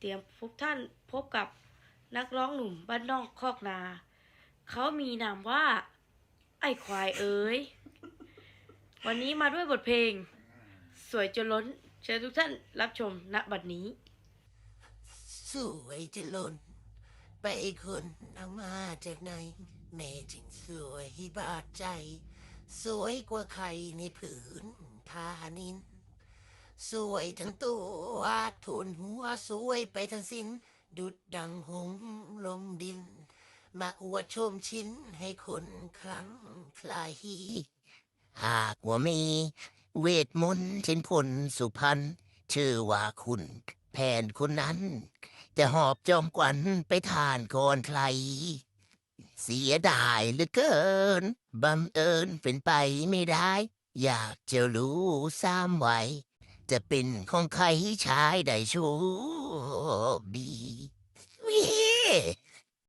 เตรียมพบท่านพบกับนักร้องหนุ่มบ้านนอกคอกนา เขามีนามว่า ไอ้ควายเอ๋ย วันนี้มาด้วยบทเพลง สวยจนล้น เชิญทุกท่านรับชมณบัดนี้ สวยจะล่นไปคนเอามาจากไหนแม่จึงสวยบาดใจ สวยกว่าใครในผืนทานิน สวยทั้งตัวทุนหัวสวยไปทั้งสิ้น ดุดดังหงลงดิน มาอวดชมชิ้นให้คนคลังคลายหากว่ามี เวทมนต์เช่นพลสุพรรณชื่อว่าคุณแผนคนนั้น จะหอบจอมกวันไปทานก่อนใคร เสียดายเหลือเกินบังเอิญเป็นไปไม่ได้ อยากจะรู้ซ้ำไว้ จะเป็นของใครชายได้โชคดี